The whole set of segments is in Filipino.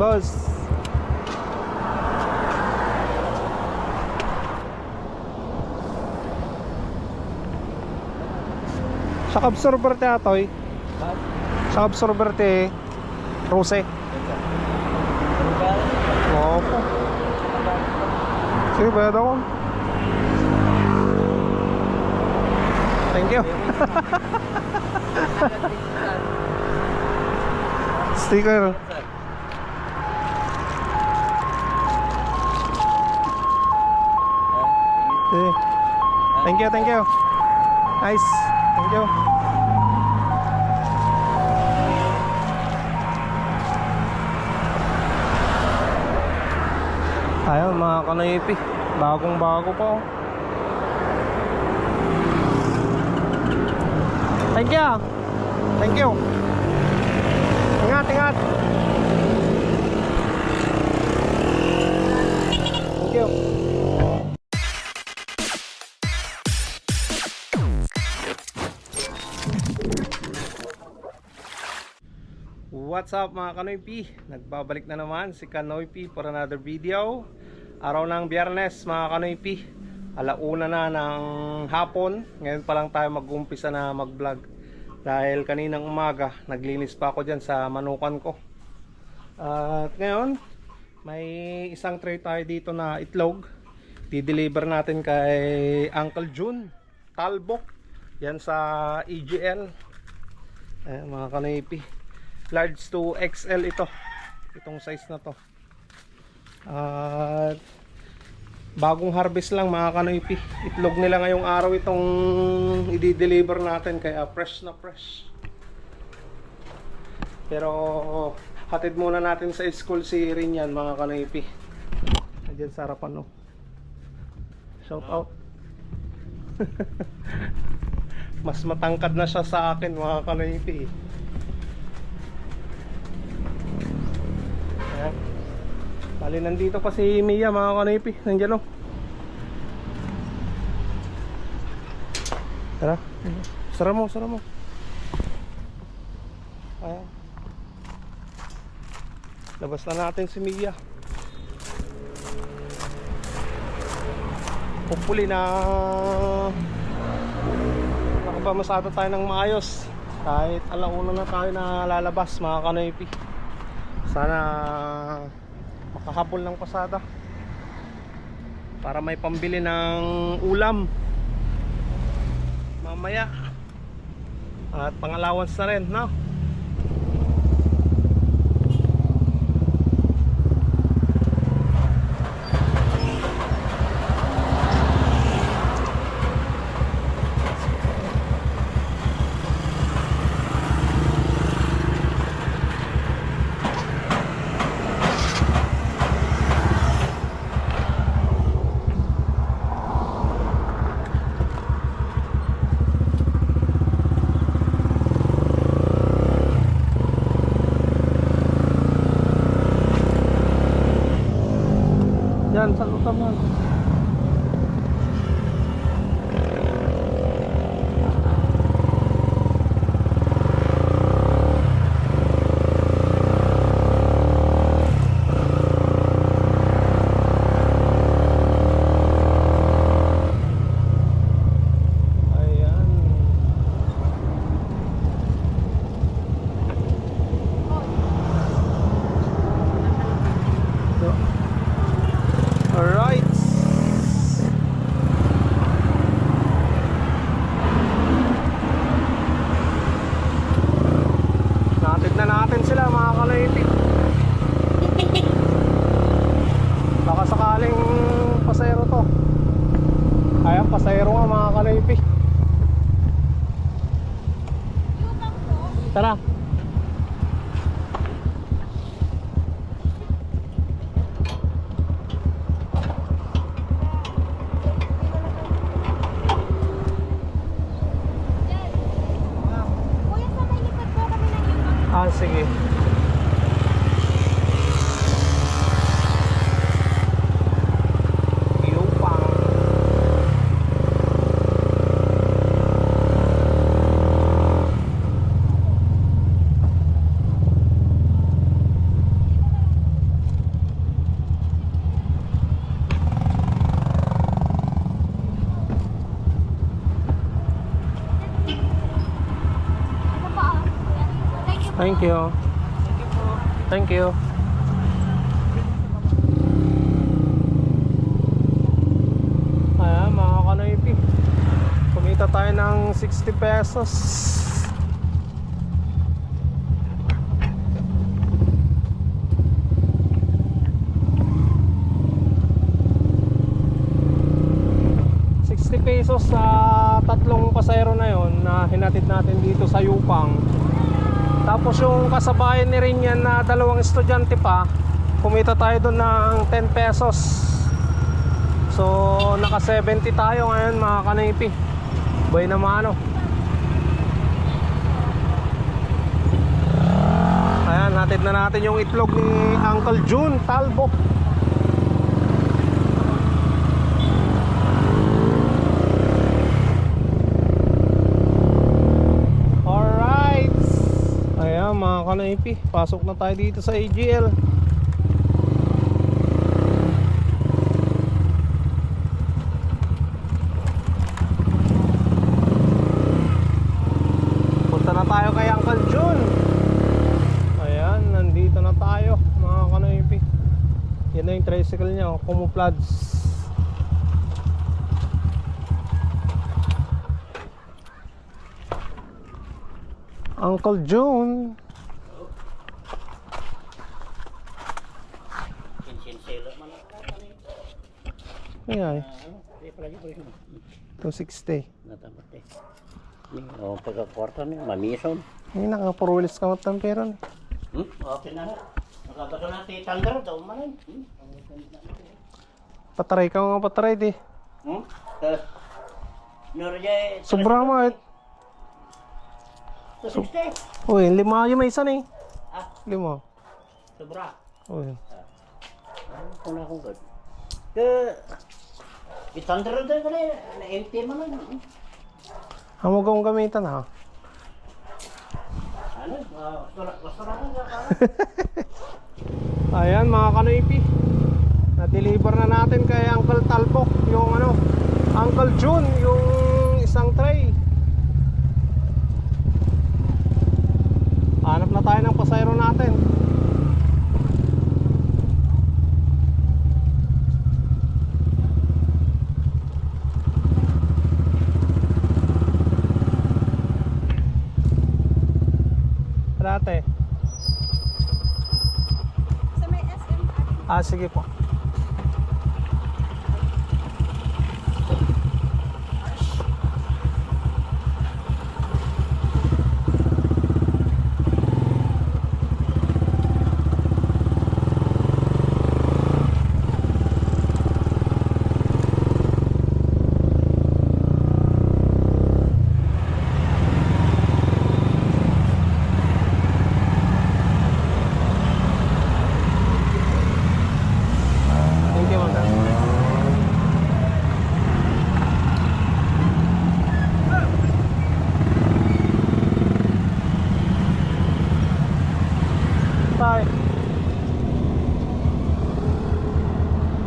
Boss. Sa absorber te atoy. Sa absorber te Rose. Opo. Sige, bayad ako. Thank you. Sticker. Eh. Thank you, thank you. Nice. Thank you. Ayun mga kanoipi. Bagong bago pa oh. Thank you. Thank you. Ingat, ingat. Thank you. What's up mga Kanoy P? Nagbabalik na naman si Kanoy P for another video. Araw ng biyernes mga Kanoy P. Alauna na ng hapon. Ngayon pa lang tayo mag-umpisa na mag-vlog. Dahil kaninang umaga Naglinis pa ako dyan sa manukan ko. At ngayon May isang tray tayo dito na itlog. Di-deliver natin kay Uncle June Talbok. Yan sa EGL Ayan mga Kanoy P large to XL ito. Itong size na to. At bagong harvest lang mga kanoypi. Itlog nila ngayong araw itong i-deliver natin kaya fresh na fresh. Pero hatid muna natin sa school si Rinyan mga kanoypi. Andyan sa harapan no shout out. Mas matangkad na siya sa akin mga kanoypi Ayan. Bali nandito pa si Mia mga kanipi. Nandiyan o. Tara. Sara mo, sara mo. Ayan. Labas na natin si Mia. Hopefully na nakapamasada tayo ng maayos. Kahit alauna na tayo na lalabas mga kanipi sana makahabol ng pasada. Para may pambili ng ulam. Mamaya. At pangallowance na rin no? Thank you. Thank you. Ayan mga kanoypi. Kumita tayo ng 60 pesos. $60 pesos sa tatlong pasayro na yon na hinatid natin dito sa Yupang. Tapos yung kasabayan ni rin yan na dalawang estudyante pa, kumita tayo doon ng 10 pesos. So, naka 70 tayo ngayon mga kanipi. Boy na mano. Ayan, hatid na natin yung itlog ni Uncle June Talbo. Alright. Ayan mga kanaipi, pasok na tayo dito sa AGL. Punta na tayo kay Uncle June. Ayan, nandito na tayo mga kanaipi. Yan na yung tricycle niya, oh, camouflage. Uncle June. Sinsilo man ako. Yung pala yung 260. natapat eh. Ni, o pagka-kwarta niya, mamison. Ay, nakapurulis ka mat ng pera. Hmm? Okay na nga. Nakabasa na si Thunder, daw man. Hmm? Pataray ka mga pataray di. Hmm? Uh, Norja, Sobra mo eh. Sa 60. Uy, lima yung may isa ni. Ah, Lima. sobra. Uy. Ano kung na akong good. Ke, si Thunder daw pala, na-empty man lang. Hmm? Hamog akong gamitan ha. Ano? Ah, Basura basura ka. Ayan mga kanoipi. Na-deliver na natin kay Uncle Talbok yung ano, Uncle June yung isang tray. Hanap na tayo ng pasayro natin. Sa may SM Ah, sige po. Thank you, ma'am. Bye.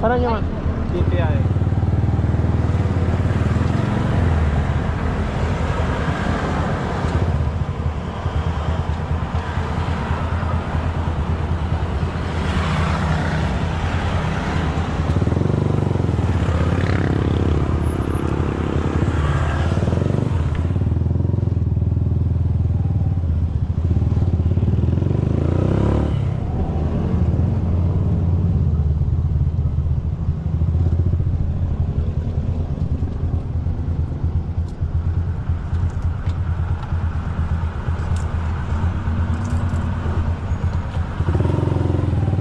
Sana nyo man? DPI.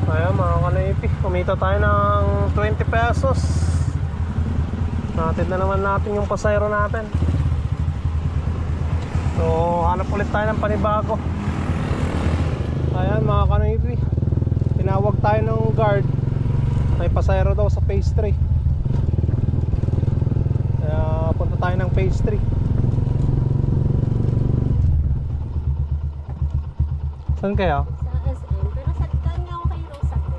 Ayan mga kanaipi, kumita tayo ng 20 pesos. Natin na naman natin yung pasayro natin. So, hanap ulit tayo ng panibago. Ayan mga kanaipi, tinawag tayo ng guard. May pasayro daw sa 3. Kaya punta tayo ng 3. Saan kaya? sa SM. Pero sa kanya ako kay Rosa ko.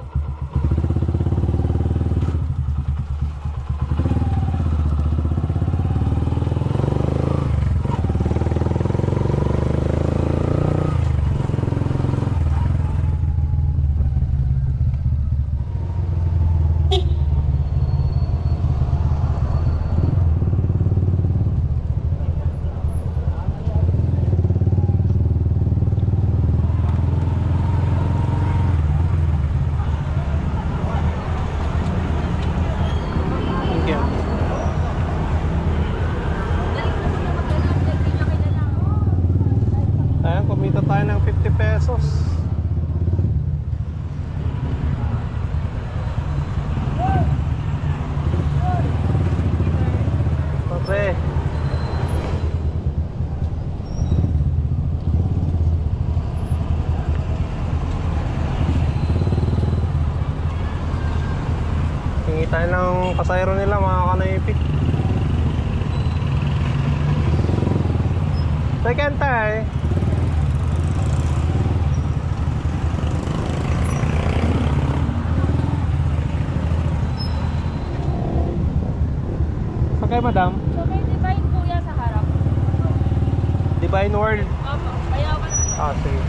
Tayo ng pasayro nila mga kanoypi. Second tayo. Okay, madam. So may divine kuya sa harap. Divine World. Opo. Kaya ako Ah, sige.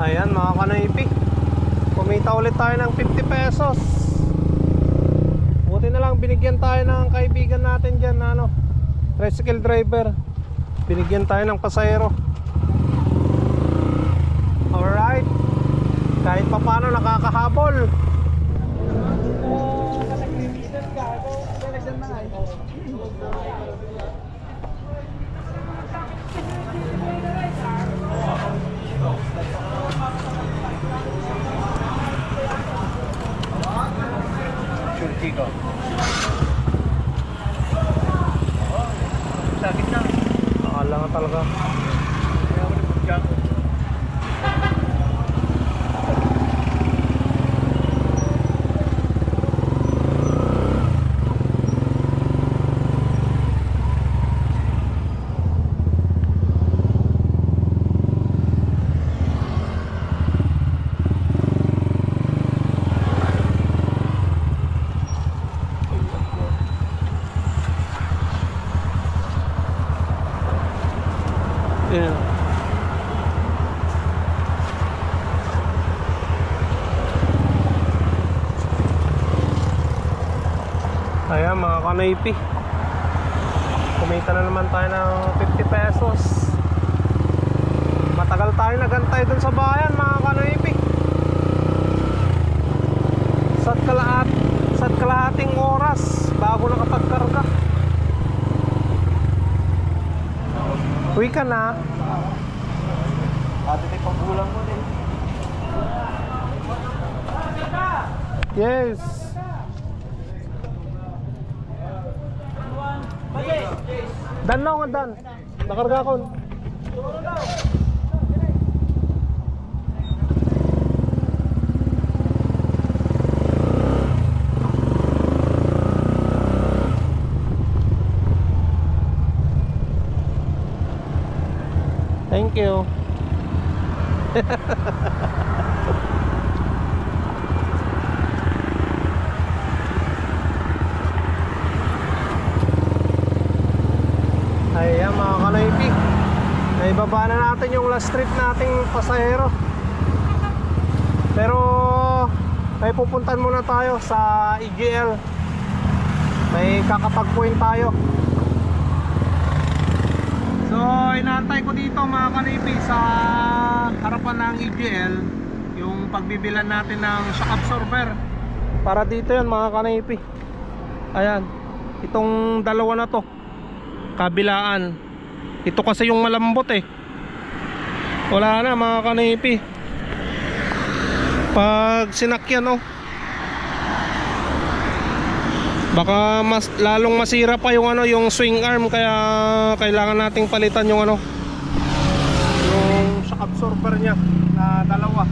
Ayan mga kanoipi Kumita ulit tayo ng 50 pesos. Buti na lang binigyan tayo ng kaibigan natin dyan na ano Tricycle driver. Binigyan tayo ng pasayro Alright. Kahit pa paano nakakahabol Chico. Sakit na. Akala nga talaga Kaya ako nagpagyan ko. Ayan Kanoipi Kumita na naman tayo ng 50 pesos. Matagal tayo nagantay dun sa bayan mga kanoipi Sa kalaat Sa kalahating oras Bago nakapagkarga. Uwi ka na. Ate tayo pagbulang mo din. Yes Dan na ako dan. Nakarga ko Thank you Ayan mga kanaypi Naibaba na natin yung last trip nating pasahero. Pero May pupuntan muna tayo sa EGL May kakapag-point tayo. So inaantay ko dito mga kanaypi Sa harapan ng EGL Yung pagbibilan natin ng shock absorber. Para dito yan mga kanaypi Ayan Itong dalawa na to kabilaan ito kasi yung malambot eh. Wala na mga kanipi. Pag sinakyan oh. Baka mas lalong masira pa yung ano yung swing arm kaya kailangan nating palitan yung ano yung shock absorber niya na dalawa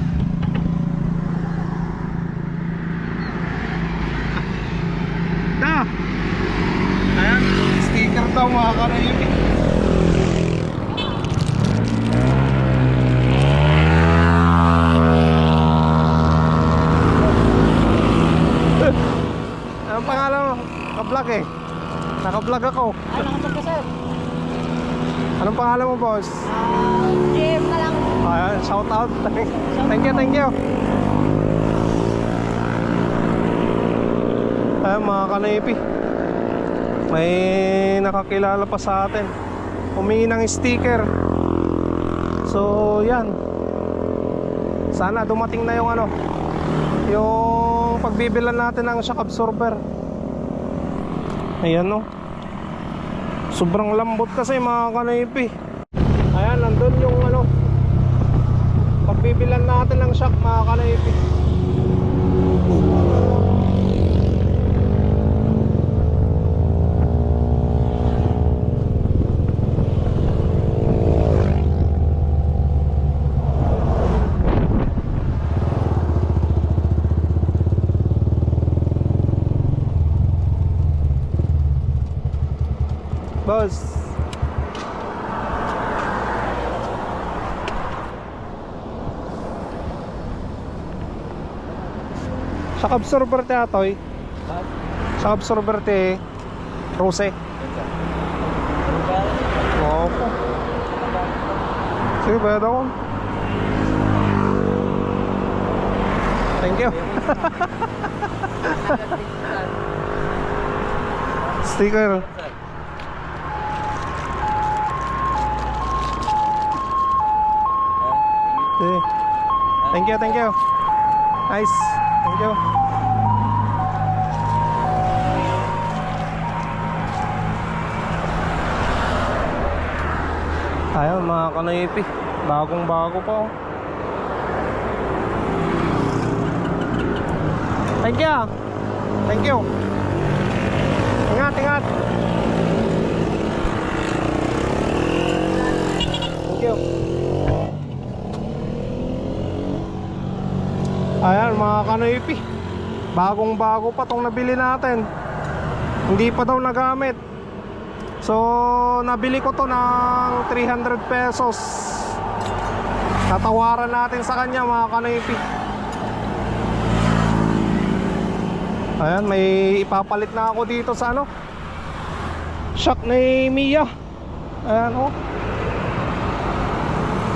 da ayan sticker daw mga kanipi Anong pangalan mo? Ka-vlog eh. Naka-vlog ako. Ano ka ba sir? Anong pangalan mo, boss? Ah, GM na lang. Ayan, shout out. thank you, thank you. Ayan, mga kanipi. May nakakilala pa sa atin. Humingi ng sticker. So, yan. Sana dumating na yung ano, yung pagbibilan natin ng shock absorber. Ayan no. Sobrang lambot kasi mga kanaypi. Ayan, nandun yung ano, pagbibilan natin ng shock mga kanaypi. Boss. Shock absorber te atoy. Shock absorber te Rose. Opo. Sige, bayad ako. Thank you. Sticker. Thank you, thank you. Nice. Thank you. Mga kanayipi. Bagong bago pa oh. Thank you. Thank you. Ingat, ingat. Thank you. Ayan mga kanoypi. Bagong bago pa tong nabili natin. Hindi pa daw nagamit. So nabili ko to ng 300 pesos. Tatawaran natin sa kanya mga kanoypi. Ayan may ipapalit na ako dito sa ano? Shock ni Mia. Ayan oh.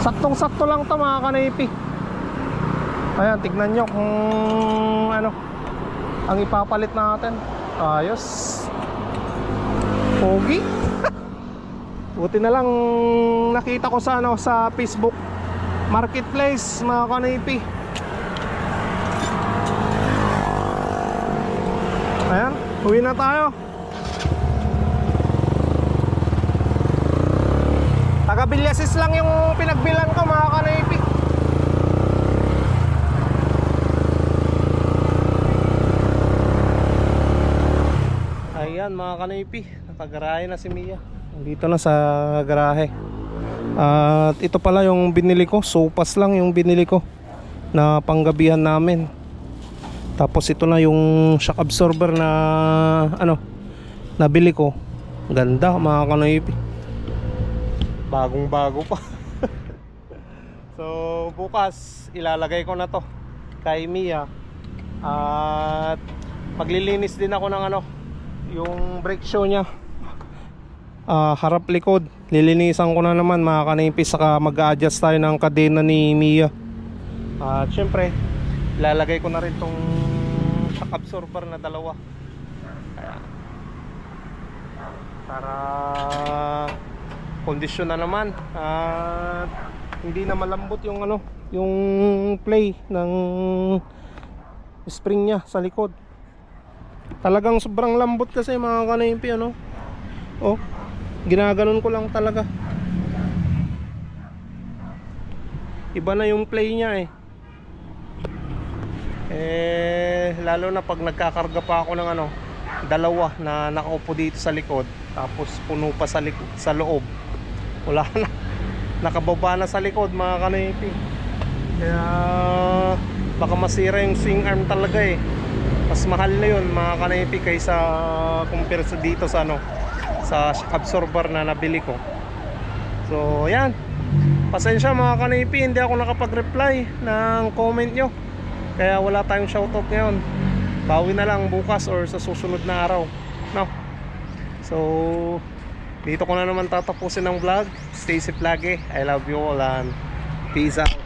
Saktong sakto lang to mga kanoypi Ayan, tignan nyo kung ano ang ipapalit natin. Ayos. Pogi. Buti na lang nakita ko sa ano sa Facebook Marketplace mga kanipi. Ayan, uwi na tayo. Taga Bilyasis lang yung pinagbilan ko mga kanipi. Ayan mga kanipi, nakagarahe na si Mia. Dito na sa garahe. At ito pala yung binili ko, sopas lang yung binili ko na panggabihan namin. Tapos ito na yung shock absorber na ano, nabili ko. Ganda mga kanipi. Bagong bago pa. so bukas ilalagay ko na to kay Mia. At maglilinis din ako ng ano, yung brake show niya. Ah, harap likod. Lilinisan ko na naman mga kanipis saka mag-adjust tayo ng kadena ni Mia. At syempre ilalagay ko na rin tong shock absorber na dalawa. Kaya, para kondisyon na naman. At hindi na malambot yung ano yung play ng spring niya sa likod Talagang sobrang lambot kasi mga kanayimpi ano. Oh, ginaganon ko lang talaga. Iba na yung play niya eh. Eh, lalo na pag nagkakarga pa ako ng ano, dalawa na nakaupo dito sa likod, tapos puno pa sa, likod, sa loob. Wala na. Nakababa na sa likod mga kanayimpi. Kaya baka masira yung swing arm talaga eh mas mahal na yun mga kanaypi kaysa compare sa dito sa ano sa absorber na nabili ko. So yan pasensya mga kanaypi hindi ako nakapag-reply ng comment nyo. Kaya wala tayong shoutout ngayon. Bawi na lang bukas or sa susunod na araw no? So dito ko na naman tatapusin ang vlog. Stay safe lagi. I love you all and peace out